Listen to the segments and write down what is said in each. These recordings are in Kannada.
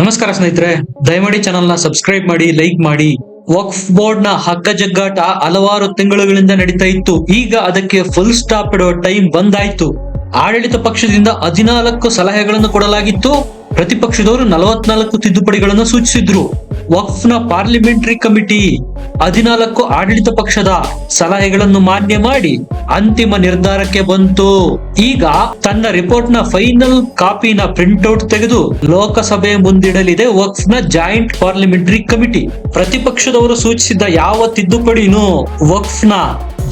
ನಮಸ್ಕಾರ ಸ್ನೇಹಿತರೆ, ದಯಮಾಡಿ ಚಾನಲ್ನ ಸಬ್ಸ್ಕ್ರೈಬ್ ಮಾಡಿ ಲೈಕ್ ಮಾಡಿ. ವಕ್ಫ್ ಬೋರ್ಡ್ನ ಹಗ್ಗ ಜಗ್ಗಾಟ ಹಲವಾರು ತಿಂಗಳುಗಳಿಂದ ನಡೀತಾ ಇತ್ತು. ಈಗ ಅದಕ್ಕೆ ಫುಲ್ ಸ್ಟಾಪ್ ಇಡುವ ಟೈಮ್ ಬಂದಾಯ್ತು. ಆಡಳಿತ ಪಕ್ಷದಿಂದ ಹದಿನಾಲ್ಕು ಸಲಹೆಗಳನ್ನು ಕೊಡಲಾಗಿತ್ತು. ಪ್ರತಿಪಕ್ಷದವರು ನಲವತ್ನಾಲ್ಕು ತಿದ್ದುಪಡಿಗಳನ್ನು ಸೂಚಿಸಿದ್ರು. ವಕ್ಫ್ನ ಪಾರ್ಲಿಮೆಂಟರಿ ಕಮಿಟಿ ಹದಿನಾಲ್ಕು ಆಡಳಿತ ಪಕ್ಷದ ಸಲಹೆಗಳನ್ನು ಮಾನ್ಯ ಮಾಡಿ ಅಂತಿಮ ನಿರ್ಧಾರಕ್ಕೆ ಬಂತು. ಈಗ ತನ್ನ ರಿಪೋರ್ಟ್ನ ಫೈನಲ್ ಕಾಪಿನ ಪ್ರಿಂಟ್ಔಟ್ ತೆಗೆದು ಲೋಕಸಭೆ ಮುಂದಿಡಲಿದೆ ವಕ್ಫ್ನ ಜಾಯಿಂಟ್ ಪಾರ್ಲಿಮೆಂಟರಿ ಕಮಿಟಿ. ಪ್ರತಿಪಕ್ಷದವರು ಸೂಚಿಸಿದ ಯಾವ ತಿದ್ದುಪಡಿನೂ ವಕ್ಫ್ನ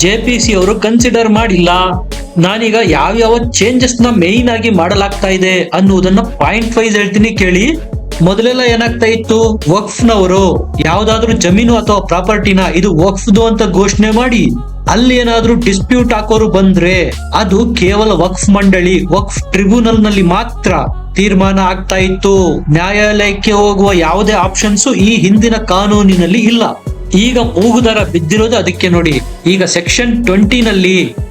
ಜೆಪಿಸಿ ಅವರು ಕನ್ಸಿಡರ್ ಮಾಡಿಲ್ಲ. ನಾನೀಗ ಯಾವ್ಯಾವ ಚೇಂಜಸ್ನ ಮೇಯ್ನ್ ಆಗಿ ಮಾಡಲಾಗ್ತಾ ಇದೆ ಅನ್ನುವುದನ್ನ ಪಾಯಿಂಟ್ ವೈಸ್ ಹೇಳ್ತೀನಿ ಕೇಳಿ. ಮೊದಲೆಲ್ಲ ಏನಾಗ್ತಾ ಇತ್ತು? ವಕ್ಫ್ನವರು ಯಾವ್ದಾದ್ರು ಜಮೀನು ಅಥವಾ ಪ್ರಾಪರ್ಟಿನ ಇದು ವಕ್ಫ್ದು ಅಂತ ಘೋಷಣೆ ಮಾಡಿ ಅಲ್ಲಿ ಏನಾದ್ರೂ ಡಿಸ್ಪ್ಯೂಟ್ ಹಾಕೋರು ಬಂದ್ರೆ ಅದು ಕೇವಲ ವಕ್ಫ್ ಮಂಡಳಿ, ವಕ್ಫ್ ಟ್ರಿಬ್ಯುನಲ್ನಲ್ಲಿ ಮಾತ್ರ ತೀರ್ಮಾನ ಆಗ್ತಾ ಇತ್ತು. ನ್ಯಾಯಾಲಯಕ್ಕೆ ಹೋಗುವ ಯಾವುದೇ ಆಪ್ಷನ್ಸ್ ಈ ಹಿಂದಿನ ಕಾನೂನಿನಲ್ಲಿ ಇಲ್ಲ. ಈಗ ಮೂಗುದರ ಬಿದ್ದಿರೋದು ಅದಕ್ಕೆ ನೋಡಿ. ಈಗ ಸೆಕ್ಷನ್ ಟ್ವೆಂಟಿ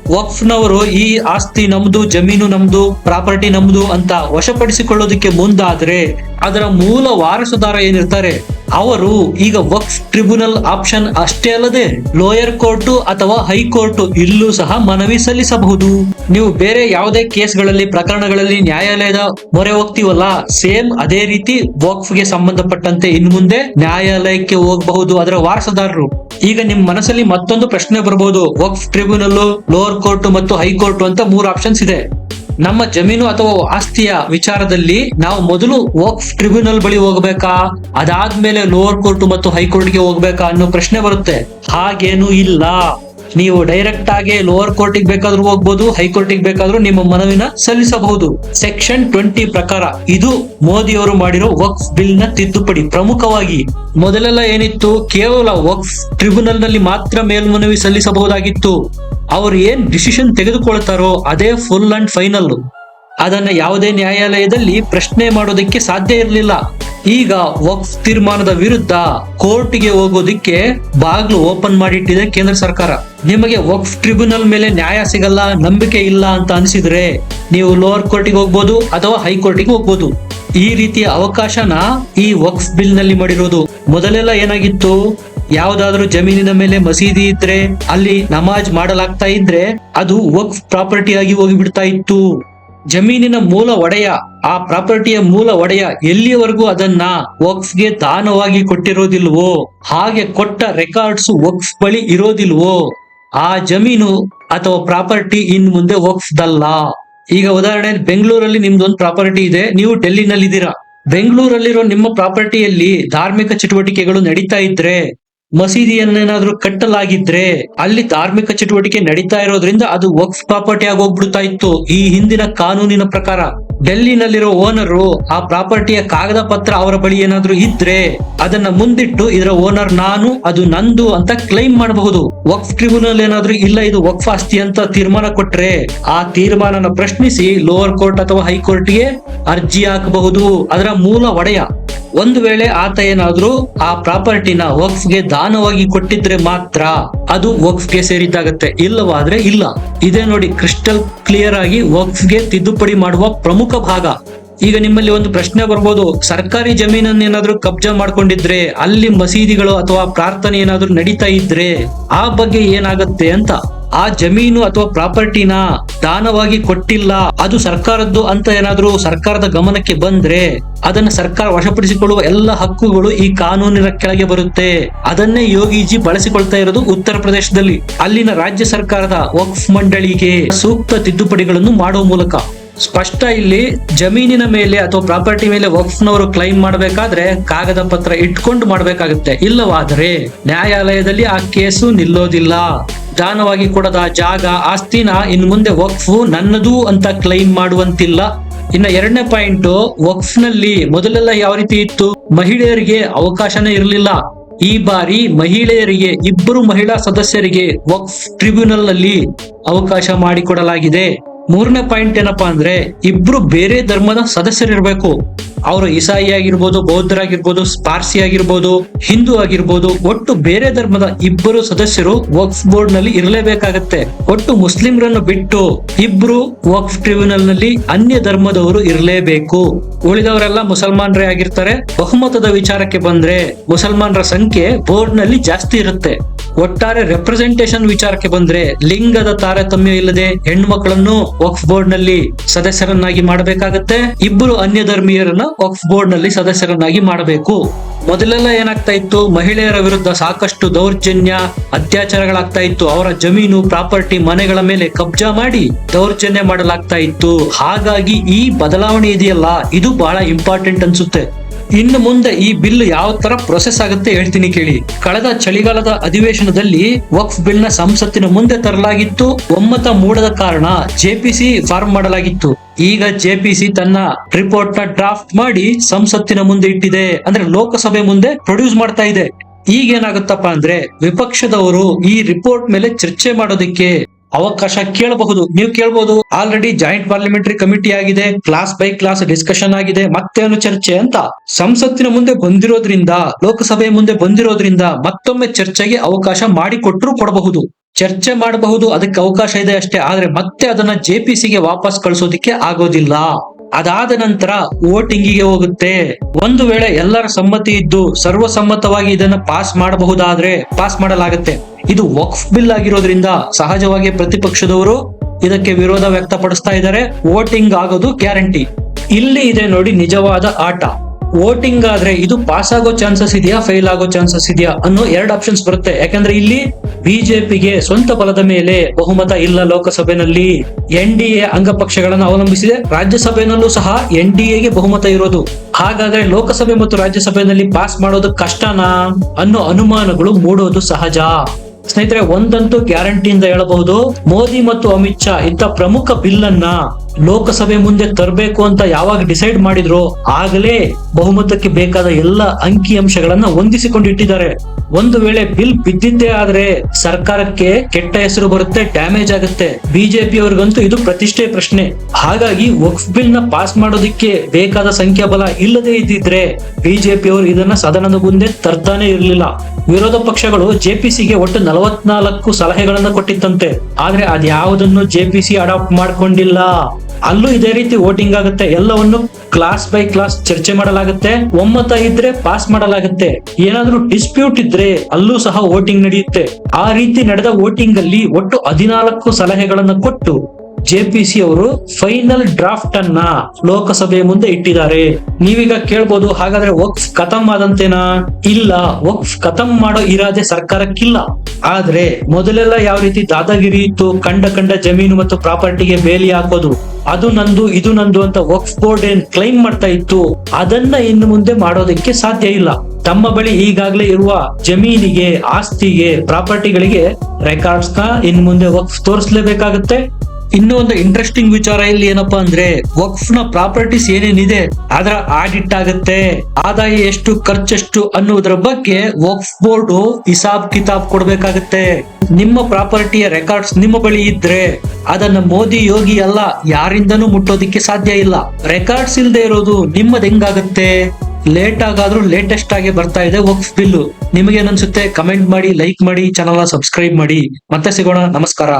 ನಲ್ಲಿ ವಕ್ಫ್ ನವರು ಈ ಆಸ್ತಿ ನಮ್ದು, ಜಮೀನು ನಮ್ದು, ಪ್ರಾಪರ್ಟಿ ನಮ್ದು ಅಂತ ವಶಪಡಿಸಿಕೊಳ್ಳೋದಕ್ಕೆ ಮುಂದಾದ್ರೆ ಅದರ ಮೂಲ ವಾರಸುದಾರ ಏನಿರ್ತಾರೆ? ಅವರು ಈಗ ವಕ್ಫ್ ಟ್ರಿಬ್ಯುನಲ್ ಆಪ್ಷನ್ ಅಷ್ಟೇ ಅಲ್ಲದೆ ಲೋಯರ್ ಕೋರ್ಟ್ ಅಥವಾ ಹೈಕೋರ್ಟ್ ಇಲ್ಲೂ ಸಹ ಮನವಿ ಸಲ್ಲಿಸಬಹುದು. ನೀವು ಬೇರೆ ಯಾವುದೇ ಕೇಸ್ಗಳಲ್ಲಿ, ಪ್ರಕರಣಗಳಲ್ಲಿ ನ್ಯಾಯಾಲಯದ ಮೊರೆ ಹೋಗ್ತೀವಲ್ಲ, ಸೇಮ್ ಅದೇ ರೀತಿ ವಕ್ಫ್ಗೆ ಸಂಬಂಧಪಟ್ಟಂತೆ ಇನ್ ಮುಂದೆ ನ್ಯಾಯಾಲಯಕ್ಕೆ ಹೋಗಬಹುದು ಅದರ ವಾರಸುದಾರರು. ಈಗ ನಿಮ್ ಮನಸ್ಸಲ್ಲಿ ಮತ್ತೊಂದು ಪ್ರಶ್ನೆ ಬರಬಹುದು ವಕ್ಫ್ ಟ್ರಿಬ್ಯುನಲ್ ಕೋರ್ಟ್ ಮತ್ತು ಹೈಕೋರ್ಟ್ ಅಂತ ಮೂರು ಆಪ್ಷನ್ಸ್ ಇದೆ. ನಮ್ಮ ಜಮೀನು ಅಥವಾ ಆಸ್ತಿಯ ವಿಚಾರದಲ್ಲಿ ನಾವು ಮೊದಲು ವಕ್ಫ್ ಟ್ರಿಬ್ಯುನಲ್ ಬಳಿ ಹೋಗ್ಬೇಕಾ? ಅದಾದ್ಮೇಲೆ ಲೋವರ್ ಕೋರ್ಟ್ ಮತ್ತು ಹೈಕೋರ್ಟ್ಗೆ ಹೋಗ್ಬೇಕಾ ಅನ್ನೋ ಪ್ರಶ್ನೆ ಬರುತ್ತೆ. ಹಾಗೇನು ಇಲ್ಲ. ನೀವು ಡೈರೆಕ್ಟ್ ಆಗಿ ಲೋವರ್ ಕೋರ್ಟಿಗೆ ಬೇಕಾದ್ರೂ ಹೋಗ್ಬೋದು ಹೈಕೋರ್ಟಿಗೆ ಬೇಕಾದ್ರೂ ನಿಮ್ಮ ಮನವಿನ ಸಲ್ಲಿಸಬಹುದು. ಸೆಕ್ಷನ್ ಟ್ವೆಂಟಿ ಪ್ರಕಾರ ಇದು ಮೋದಿಯವರು ಮಾಡಿರೋ ವಕ್ಫ್ ಬಿಲ್ನ ತಿದ್ದುಪಡಿ. ಪ್ರಮುಖವಾಗಿ ಮೊದಲೆಲ್ಲ ಏನಿತ್ತು? ಕೇವಲ ವಕ್ಫ್ ಟ್ರಿಬ್ಯುನಲ್ನಲ್ಲಿ ಮಾತ್ರ ಮೇಲ್ಮನವಿ ಸಲ್ಲಿಸಬಹುದಾಗಿತ್ತು. ಅವರು ಏನ್ ಡಿಸಿಷನ್ ತೆಗೆದುಕೊಳ್ತಾರೋ ಅದೇ ಫುಲ್ ಅಂಡ್ ಫೈನಲ್ ಅದನ್ನ ಯಾವುದೇ ನ್ಯಾಯಾಲಯದಲ್ಲಿ ಪ್ರಶ್ನೆ ಮಾಡೋದಕ್ಕೆ ಸಾಧ್ಯ ಇರಲಿಲ್ಲ. ಈಗ ವಕ್ಫ್ ತೀರ್ಮಾನದ ವಿರುದ್ಧ ಕೋರ್ಟ್ಗೆ ಹೋಗೋದಿಕ್ಕೆ ಬಾಗ್ಲು ಓಪನ್ ಮಾಡಿಟ್ಟಿದೆ ಕೇಂದ್ರ ಸರ್ಕಾರ. ನಿಮಗೆ ವಕ್ಫ್ ಟ್ರಿಬ್ಯುನಲ್ ಮೇಲೆ ನ್ಯಾಯ ಸಿಗಲ್ಲ, ನಂಬಿಕೆ ಇಲ್ಲ ಅಂತ ಅನಿಸಿದ್ರೆ ನೀವು ಲೋವರ್ ಕೋರ್ಟಿಗೆ ಹೋಗ್ಬೋದು ಅಥವಾ ಹೈಕೋರ್ಟಿಗೆ ಹೋಗ್ಬೋದು. ಈ ರೀತಿಯ ಅವಕಾಶನ ಈ ವಕ್ಫ್ ಬಿಲ್ನಲ್ಲಿ ಮಾಡಿರೋದು. ಮೊದಲೆಲ್ಲ ಏನಾಗಿತ್ತು? ಯಾವ್ದಾದ್ರು ಜಮೀನಿನ ಮೇಲೆ ಮಸೀದಿ ಇದ್ರೆ ಅಲ್ಲಿ ನಮಾಜ್ ಮಾಡಲಾಗ್ತಾ ಇದ್ರೆ ಅದು ವಕ್ಫ್ ಪ್ರಾಪರ್ಟಿ ಆಗಿ ಹೋಗಿ ಬಿಡ್ತಾ ಇತ್ತು. ಜಮೀನಿನ ಮೂಲ ಒಡೆಯ, ಆ ಪ್ರಾಪರ್ಟಿಯ ಮೂಲ ಒಡೆಯ ಎಲ್ಲಿಯವರೆಗೂ ಅದನ್ನ ವಕ್ಫ್ಗೆ ದಾನವಾಗಿ ಕೊಟ್ಟಿರೋದಿಲ್ವೋ, ಹಾಗೆ ಕೊಟ್ಟ ರೆಕಾರ್ಡ್ಸ್ ವಕ್ಫ್ ಬಳಿ ಇರೋದಿಲ್ವೋ, ಆ ಜಮೀನು ಅಥವಾ ಪ್ರಾಪರ್ಟಿ ಇನ್ ಮುಂದೆ ವಕ್ಫ್ದಲ್ಲ. ಈಗ ಉದಾಹರಣೆ, ಬೆಂಗಳೂರಲ್ಲಿ ನಿಮ್ದೊಂದು ಪ್ರಾಪರ್ಟಿ ಇದೆ, ನೀವು ಡೆಲ್ಲಿನಲ್ಲಿದ್ದೀರಾ. ಬೆಂಗಳೂರಲ್ಲಿರೋ ನಿಮ್ಮ ಪ್ರಾಪರ್ಟಿಯಲ್ಲಿ ಧಾರ್ಮಿಕ ಚಟುವಟಿಕೆಗಳು ನಡೀತಾ ಇದ್ರೆ ಮಸೀದಿಯನ್ನೇನಾದ್ರೂ ಕಟ್ಟಲಾಗಿದ್ರೆ ಅಲ್ಲಿ ಧಾರ್ಮಿಕ ಚಟುವಟಿಕೆ ನಡೀತಾ ಇರೋದ್ರಿಂದ ಅದು ವಕ್ಫ್ ಪ್ರಾಪರ್ಟಿ ಆಗಿ ಇತ್ತು. ಈ ಹಿಂದಿನ ಕಾನೂನಿನ ಪ್ರಕಾರ ಡೆಲ್ಲಿನಲ್ಲಿರೋ ಓನರು ಆ ಪ್ರಾಪರ್ಟಿಯ ಕಾಗದ ಪತ್ರ ಅವರ ಬಳಿ ಏನಾದ್ರೂ ಇದ್ರೆ ಅದನ್ನ ಮುಂದಿಟ್ಟು ಇದರ ಓನರ್ ನಾನು, ಅದು ನಂದು ಅಂತ ಕ್ಲೈಮ್ ಮಾಡಬಹುದು. ವಕ್ಫ್ ಟ್ರಿಬ್ಯುನಲ್ ಏನಾದ್ರೂ ಇಲ್ಲ, ಇದು ವಕ್ಫ್ ಆಸ್ತಿ ಅಂತ ತೀರ್ಮಾನ ಕೊಟ್ರೆ ಆ ತೀರ್ಮಾನನ ಪ್ರಶ್ನಿಸಿ ಲೋವರ್ ಕೋರ್ಟ್ ಅಥವಾ ಹೈಕೋರ್ಟ್ಗೆ ಅರ್ಜಿ ಹಾಕಬಹುದು. ಅದರ ಮೂಲ ಒಡೆಯ ಒಂದು ವೇಳೆ ಆತ ಏನಾದ್ರೂ ಆ ಪ್ರಾಪರ್ಟಿನ ವಕ್ಫ್ಗೆ ದಾನವಾಗಿ ಕೊಟ್ಟಿದ್ರೆ ಮಾತ್ರ ಅದು ವಕ್ಫ್ಗೆ ಸೇರಿದ್ದಾಗತ್ತೆ, ಇಲ್ಲವಾದ್ರೆ ಇಲ್ಲ. ಇದೇ ನೋಡಿ ಕ್ರಿಸ್ಟಲ್ ಕ್ಲಿಯರ್ ಆಗಿ ವಕ್ಫ್ಗೆ ತಿದ್ದುಪಡಿ ಮಾಡುವ ಪ್ರಮುಖ ಭಾಗ. ಈಗ ನಿಮ್ಮಲ್ಲಿ ಒಂದು ಪ್ರಶ್ನೆ ಬರ್ಬೋದು. ಸರ್ಕಾರಿ ಜಮೀನನ್ನ ಏನಾದ್ರೂ ಕಬ್ಜಾ ಮಾಡ್ಕೊಂಡಿದ್ರೆ, ಅಲ್ಲಿ ಮಸೀದಿಗಳು ಅಥವಾ ಪ್ರಾರ್ಥನೆ ಏನಾದ್ರೂ ನಡೀತಾ ಇದ್ರೆ ಆ ಬಗ್ಗೆ ಏನಾಗತ್ತೆ ಅಂತ. ಆ ಜಮೀನು ಅಥವಾ ಪ್ರಾಪರ್ಟಿನ ದಾನವಾಗಿ ಕೊಟ್ಟಿಲ್ಲ, ಅದು ಸರ್ಕಾರದ್ದು ಅಂತ ಏನಾದ್ರೂ ಸರ್ಕಾರದ ಗಮನಕ್ಕೆ ಬಂದ್ರೆ ಅದನ್ನ ಸರ್ಕಾರ ವಶಪಡಿಸಿಕೊಳ್ಳುವ ಎಲ್ಲ ಹಕ್ಕುಗಳು ಈ ಕಾನೂನಿನ ಕೆಳಗೆ ಬರುತ್ತೆ. ಅದನ್ನೇ ಯೋಗಿಜಿ ಬಳಸಿಕೊಳ್ತಾ ಇರೋದು ಉತ್ತರ ಪ್ರದೇಶದಲ್ಲಿ. ಅಲ್ಲಿನ ರಾಜ್ಯ ಸರ್ಕಾರದ ವಕ್ಫ್ ಮಂಡಳಿಗೆ ಸೂಕ್ತ ತಿದ್ದುಪಡಿಗಳನ್ನು ಮಾಡುವ ಮೂಲಕ. ಸ್ಪಷ್ಟ ಇಲ್ಲಿ ಜಮೀನಿನ ಮೇಲೆ ಅಥವಾ ಪ್ರಾಪರ್ಟಿ ಮೇಲೆ ವಕ್ಫ್ನವರು ಕ್ಲೈಮ್ ಮಾಡಬೇಕಾದ್ರೆ ಕಾಗದ ಪತ್ರ ಇಟ್ಕೊಂಡು ಮಾಡಬೇಕಾಗುತ್ತೆ. ಇಲ್ಲವಾದರೆ ನ್ಯಾಯಾಲಯದಲ್ಲಿ ಆ ಕೇಸು ನಿಲ್ಲೋದಿಲ್ಲ. ದಾನವಾಗಿ ಕೊಡದ ಜಾಗ ಆಸ್ತಿನ ಇನ್ ಮುಂದೆ ವಕ್ಫ್ ನನ್ನದು ಅಂತ ಕ್ಲೈಮ್ ಮಾಡುವಂತಿಲ್ಲ. ಇನ್ನ ಎರಡನೇ ಪಾಯಿಂಟ್ ವಕ್ಫ್ನಲ್ಲಿ ಮೊದಲೆಲ್ಲ ಯಾವ ರೀತಿ ಇತ್ತು? ಮಹಿಳೆಯರಿಗೆ ಅವಕಾಶನೇ ಇರಲಿಲ್ಲ. ಈ ಬಾರಿ ಮಹಿಳೆಯರಿಗೆ, ಇಬ್ಬರು ಮಹಿಳಾ ಸದಸ್ಯರಿಗೆ ವಕ್ಫ್ ಟ್ರಿಬ್ಯುನಲ್ನಲ್ಲಿ ಅವಕಾಶ ಮಾಡಿಕೊಡಲಾಗಿದೆ. ಮೂರನೇ ಪಾಯಿಂಟ್ ಏನಪ್ಪಾ ಅಂದ್ರೆ ಇಬ್ರು ಬೇರೆ ಧರ್ಮದ ಸದಸ್ಯರಿರ್ಬೇಕು. ಅವರು ಇಸಾಯಿ ಆಗಿರ್ಬೋದು ಬೌದ್ಧರಾಗಿರ್ಬೋದು ಪಾರ್ಸಿ ಆಗಿರ್ಬೋದು ಹಿಂದೂ ಆಗಿರ್ಬೋದು, ಒಟ್ಟು ಬೇರೆ ಧರ್ಮದ ಇಬ್ಬರು ಸದಸ್ಯರು ವಕ್ಫ್ ಬೋರ್ಡ್ನಲ್ಲಿ ಇರಲೇಬೇಕಾಗತ್ತೆ. ಒಟ್ಟು ಮುಸ್ಲಿಂರನ್ನು ಬಿಟ್ಟು ಇಬ್ರು ವಕ್ಫ್ ಟ್ರಿಬ್ಯುನಲ್ನಲ್ಲಿ ಅನ್ಯ ಧರ್ಮದವರು ಇರಲೇಬೇಕು. ಉಳಿದವರೆಲ್ಲ ಮುಸಲ್ಮಾನರೇ ಆಗಿರ್ತಾರೆ. ಬಹುಮತದ ವಿಚಾರಕ್ಕೆ ಬಂದ್ರೆ ಮುಸಲ್ಮಾನರ ಸಂಖ್ಯೆ ಬೋರ್ಡ್ನಲ್ಲಿ ಜಾಸ್ತಿ ಇರುತ್ತೆ. ಒಟ್ಟಾರೆ ರೆಪ್ರೆಸೆಂಟೇಷನ್ ವಿಚಾರಕ್ಕೆ ಬಂದ್ರೆ ಲಿಂಗದ ತಾರತಮ್ಯ ಇಲ್ಲದೆ ಹೆಣ್ಮಕ್ಳನ್ನು ವಕ್ಫ್ ಬೋರ್ಡ್ನಲ್ಲಿ ಸದಸ್ಯರನ್ನಾಗಿ ಮಾಡಬೇಕಾಗತ್ತೆ. ಇಬ್ಬರು ಅನ್ಯ ಧರ್ಮೀಯರನ್ನ ವಕ್ಫ್ ಬೋರ್ಡ್ನಲ್ಲಿ ಸದಸ್ಯರನ್ನಾಗಿ ಮಾಡಬೇಕು. ಮೊದಲೆಲ್ಲ ಏನಾಗ್ತಾ ಇತ್ತು? ಮಹಿಳೆಯರ ವಿರುದ್ಧ ಸಾಕಷ್ಟು ದೌರ್ಜನ್ಯ, ಅತ್ಯಾಚಾರಗಳಾಗ್ತಾ ಇತ್ತು. ಅವರ ಜಮೀನು, ಪ್ರಾಪರ್ಟಿ, ಮನೆಗಳ ಮೇಲೆ ಕಬ್ಜಾ ಮಾಡಿ ದೌರ್ಜನ್ಯ ಮಾಡಲಾಗ್ತಾ ಇತ್ತು. ಹಾಗಾಗಿ ಈ ಬದಲಾವಣೆ ಇದೆಯಲ್ಲ? ಇದು ಬಹಳ ಇಂಪಾರ್ಟೆಂಟ್ ಅನ್ಸುತ್ತೆ. ಇನ್ನು ಮುಂದೆ ಈ ಬಿಲ್ ಯಾವ ತರ ಪ್ರೊಸೆಸ್ ಆಗುತ್ತೆ ಹೇಳ್ತೀನಿ ಕೇಳಿ. ಕಳೆದ ಚಳಿಗಾಲದ ಅಧಿವೇಶನದಲ್ಲಿ ವಕ್ಫ್ ಬಿಲ್ನ ಸಂಸತ್ತಿನ ಮುಂದೆ ತರಲಾಗಿತ್ತು. ಒಮ್ಮತ ಮೂಡದ ಕಾರಣ ಜೆಪಿಸಿ ಫಾರ್ಮ್ ಮಾಡಲಾಗಿತ್ತು. ಈಗ ಜೆಪಿಸಿ ತನ್ನ ರಿಪೋರ್ಟ್ನ ಡ್ರಾಫ್ಟ್ ಮಾಡಿ ಸಂಸತ್ತಿನ ಮುಂದೆ ಇಟ್ಟಿದೆ. ಅಂದ್ರೆ ಲೋಕಸಭೆ ಮುಂದೆ ಪ್ರೊಡ್ಯೂಸ್ ಮಾಡ್ತಾ ಇದೆ. ಈಗ ಏನಾಗುತ್ತಪ್ಪ ಅಂದ್ರೆ ವಿಪಕ್ಷದವರು ಈ ರಿಪೋರ್ಟ್ ಮೇಲೆ ಚರ್ಚೆ ಮಾಡೋದಕ್ಕೆ ಅವಕಾಶ ಕೇಳಬಹುದು. ನೀವು ಕೇಳಬಹುದು ಆಲ್ರೆಡಿ ಜಾಯಿಂಟ್ ಪಾರ್ಲಿಮೆಂಟರಿ ಕಮಿಟಿ ಆಗಿದೆ ಕ್ಲಾಸ್ ಬೈ ಕ್ಲಾಸ್ ಡಿಸ್ಕಷನ್ ಆಗಿದೆ ಮತ್ತೇನು ಚರ್ಚೆ ಅಂತ? ಸಂಸತ್ತಿನ ಮುಂದೆ ಬಂದಿರೋದ್ರಿಂದ, ಲೋಕಸಭೆ ಮುಂದೆ ಬಂದಿರೋದ್ರಿಂದ ಮತ್ತೊಮ್ಮೆ ಚರ್ಚೆಗೆ ಅವಕಾಶ ಮಾಡಿಕೊಟ್ಟರು ಕೊಡಬಹುದು. ಚರ್ಚೆ ಮಾಡಬಹುದು, ಅದಕ್ಕೆ ಅವಕಾಶ ಇದೆ ಅಷ್ಟೇ, ಆದ್ರೆ ಮತ್ತೆ ಅದನ್ನ ಜೆ ಗೆ ವಾಪಸ್ ಕಳಿಸೋದಿಕ್ಕೆ ಆಗೋದಿಲ್ಲ. ಅದಾದ ನಂತರ ವೋಟಿಂಗಿಗೆ ಹೋಗುತ್ತೆ. ಒಂದು ವೇಳೆ ಎಲ್ಲರ ಸಮ್ಮತಿ ಇದ್ದು ಸರ್ವಸಮ್ಮತವಾಗಿ ಇದನ್ನ ಪಾಸ್ ಮಾಡಬಹುದಾದ್ರೆ ಪಾಸ್ ಮಾಡಲಾಗುತ್ತೆ. ಇದು ವಕ್ಫ್ ಬಿಲ್ ಆಗಿರೋದ್ರಿಂದ ಸಹಜವಾಗಿ ಪ್ರತಿಪಕ್ಷದವರು ಇದಕ್ಕೆ ವಿರೋಧ ವ್ಯಕ್ತಪಡಿಸ್ತಾ ಇದ್ದಾರೆ. ವೋಟಿಂಗ್ ಆಗೋದು ಗ್ಯಾರಂಟಿ. ಇಲ್ಲಿ ಇದೆ ನೋಡಿ ನಿಜವಾದ ಆಟ. ವೋಟಿಂಗ್ ಆದ್ರೆ ಇದು ಪಾಸ್ ಆಗೋ ಚಾನ್ಸಸ್ ಇದೆಯಾ, ಫೇಲ್ ಆಗೋ ಚಾನ್ಸಸ್ ಇದೆಯಾ ಅನ್ನೋ ಎರಡು ಆಪ್ಷನ್ಸ್ ಬರುತ್ತೆ. ಯಾಕಂದ್ರೆ ಇಲ್ಲಿ ಬಿಜೆಪಿಗೆ ಸ್ವಂತ ಬಲದ ಮೇಲೆ ಬಹುಮತ ಇಲ್ಲ ಲೋಕಸಭೆನಲ್ಲಿ. ಎನ್ ಡಿ ಎ ಅಂಗಪಕ್ಷಗಳನ್ನು ಅವಲಂಬಿಸಿದೆ. ರಾಜ್ಯಸಭೆನಲ್ಲೂ ಸಹ ಎನ್ ಡಿ ಎಗೆ ಬಹುಮತ ಇರೋದು. ಹಾಗಾದ್ರೆ ಲೋಕಸಭೆ ಮತ್ತು ರಾಜ್ಯಸಭೆಯಲ್ಲಿ ಪಾಸ್ ಮಾಡೋದು ಕಷ್ಟನಾ ಅನ್ನೋ ಅನುಮಾನಗಳು ಮೂಡೋದು ಸಹಜ. ಸ್ನೇಹಿತರೆ ಒಂದಂತೂ ಗ್ಯಾರಂಟಿಯಿಂದ ಹೇಳಬಹುದು. ಮೋದಿ ಮತ್ತು ಅಮಿತ್ ಶಾ ಇಂಥ ಪ್ರಮುಖ ಬಿಲ್ ಅನ್ನ ಲೋಕಸಭೆ ಮುಂದೆ ತರಬೇಕು ಅಂತ ಯಾವಾಗ ಡಿಸೈಡ್ ಮಾಡಿದ್ರೋ ಆಗಲೇ ಬಹುಮತಕ್ಕೆ ಬೇಕಾದ ಎಲ್ಲ ಅಂಕಿ ಅಂಶಗಳನ್ನ ಹೊಂದಿಸಿಕೊಂಡಿಟ್ಟಿದ್ದಾರೆ. ಒಂದು ವೇಳೆ ಬಿಲ್ ಬಿದ್ದಿದ್ದೇ ಆದ್ರೆ ಸರ್ಕಾರಕ್ಕೆ ಕೆಟ್ಟ ಹೆಸರು ಬರುತ್ತೆ, ಡ್ಯಾಮೇಜ್ ಆಗುತ್ತೆ. ಬಿಜೆಪಿ ಅವ್ರಿಗಂತೂ ಇದು ಪ್ರತಿಷ್ಠೆ ಪ್ರಶ್ನೆ. ಹಾಗಾಗಿ ವಕ್ಫ್ ಬಿಲ್ನ ಪಾಸ್ ಮಾಡೋದಿಕ್ಕೆ ಬೇಕಾದ ಸಂಖ್ಯಾಬಲ ಇಲ್ಲದೆ ಇದ್ದಿದ್ರೆ ಬಿಜೆಪಿ ಅವರು ಇದನ್ನ ಸದನದ ಮುಂದೆ ತರ್ತಾನೆ ಇರಲಿಲ್ಲ. ವಿರೋಧ ಪಕ್ಷಗಳು ಜೆಪಿಸಿಗೆ ಒಟ್ಟು ನಲವತ್ನಾಲ್ಕು ಸಲಹೆಗಳನ್ನ ಕೊಟ್ಟಿತ್ತಂತೆ. ಆದ್ರೆ ಅದ್ಯಾವುದನ್ನು ಜೆಪಿಸಿ ಅಡಾಪ್ಟ್ ಮಾಡ್ಕೊಂಡಿಲ್ಲ? ಅಲ್ಲೂ ಇದೇ ರೀತಿ ವೋಟಿಂಗ್ ಆಗುತ್ತೆ. ಎಲ್ಲವನ್ನು ಕ್ಲಾಸ್ ಬೈ ಕ್ಲಾಸ್ ಚರ್ಚೆ ಮಾಡಲಾಗುತ್ತೆ. ಒಮ್ಮತ ಇದ್ರೆ ಪಾಸ್ ಮಾಡಲಾಗುತ್ತೆ. ಏನಾದ್ರೂ ಡಿಸ್ಪ್ಯೂಟ್ ಇದ್ರೆ ಅಲ್ಲೂ ಸಹ ವೋಟಿಂಗ್ ನಡೆಯುತ್ತೆ. ಆ ರೀತಿ ನಡೆದ ವೋಟಿಂಗ್ ಅಲ್ಲಿ ಒಟ್ಟು ಹದಿನಾಲ್ಕು ಸಲಹೆಗಳನ್ನು ಕೊಟ್ಟು ಜೆಪಿಸಿ ಅವರು ಫೈನಲ್ ಡ್ರಾಫ್ಟ್ ಅನ್ನ ಲೋಕಸಭೆ ಮುಂದೆ ಇಟ್ಟಿದ್ದಾರೆ. ನೀವೀಗ ಕೇಳ್ಬೋದು, ಹಾಗಾದ್ರೆ ವಕ್ಫ್ ಖತಮ್ ಆದಂತೇನಾ? ಇಲ್ಲ, ವಕ್ಫ್ ಖತಮ್ ಮಾಡೋ ಇರಾದೆ ಸರ್ಕಾರಕ್ಕಿಲ್ಲ. ಆದ್ರೆ ಮೊದಲೆಲ್ಲ ಯಾವ ರೀತಿ ದಾದಾಗಿರಿ ಇತ್ತು, ಕಂಡ ಕಂಡ ಜಮೀನು ಮತ್ತು ಪ್ರಾಪರ್ಟಿಗೆ ಬೇಲಿ ಹಾಕೋದು, ಅದು ನಂದು, ಇದು ನಂದು ಅಂತ ವಕ್ಫ್ ಬೋರ್ಡ್ ಏನ್ ಕ್ಲೈಮ್ ಮಾಡ್ತಾ ಇತ್ತು, ಅದನ್ನ ಇನ್ನು ಮುಂದೆ ಮಾಡೋದಕ್ಕೆ ಸಾಧ್ಯ ಇಲ್ಲ. ತಮ್ಮ ಬಳಿ ಈಗಾಗಲೇ ಇರುವ ಜಮೀನಿಗೆ, ಆಸ್ತಿಗೆ, ಪ್ರಾಪರ್ಟಿಗಳಿಗೆ ರೆಕಾರ್ಡ್ಸ್ನ ಇನ್ ಮುಂದೆ ವಕ್ಫ್ ತೋರಿಸಲೇಬೇಕಾಗುತ್ತೆ. ಇನ್ನು ಒಂದು ಇಂಟ್ರೆಸ್ಟಿಂಗ್ ವಿಚಾರ ಇಲ್ಲಿ ಏನಪ್ಪಾ ಅಂದ್ರೆ ವಕ್ಫ್ನ ಪ್ರಾಪರ್ಟೀಸ್ ಏನೇನಿದೆ, ಅದರ ಆಡಿಟ್ ಆಗುತ್ತೆ, ಆದಾಯ ಎಷ್ಟು ಖರ್ಚೆಷ್ಟು ಅನ್ನುವುದರ ಬಗ್ಗೆ ವಕ್ಫ್ ಬೋರ್ಡ್ ಹಿಸಾಬ್ ಕಿತಾಬ್ ಕೊಡ್ಬೇಕಾಗತ್ತೆ. ನಿಮ್ಮ ಪ್ರಾಪರ್ಟಿಯ ರೆಕಾರ್ಡ್ಸ್ ನಿಮ್ಮ ಬಳಿ ಇದ್ರೆ ಅದನ್ನ ಮೋದಿ ಯೋಗಿ ಅಲ್ಲ, ಯಾರಿಂದನೂ ಮುಟ್ಟೋದಿಕ್ಕೆ ಸಾಧ್ಯ ಇಲ್ಲ. ರೆಕಾರ್ಡ್ಸ್ ಇಲ್ಲದೆ ಇರೋದು ನಿಮ್ಮದ್ ಹೆಂಗಾಗತ್ತೆ? ಲೇಟ್ ಆಗಾದ್ರೂ ಲೇಟೆಸ್ಟ್ ಆಗಿ ಬರ್ತಾ ಇದೆ ವಕ್ಫ್ ಬಿಲ್ಲು. ನಿಮಗೆ ಅನ್ಸುತ್ತೆ? ಕಮೆಂಟ್ ಮಾಡಿ ಲೈಕ್ ಮಾಡಿ ಚಾನಲ್ ಸಬ್ಸ್ಕ್ರೈಬ್ ಮಾಡಿ. ಮತ್ತೆ ಸಿಗೋಣ. ನಮಸ್ಕಾರ.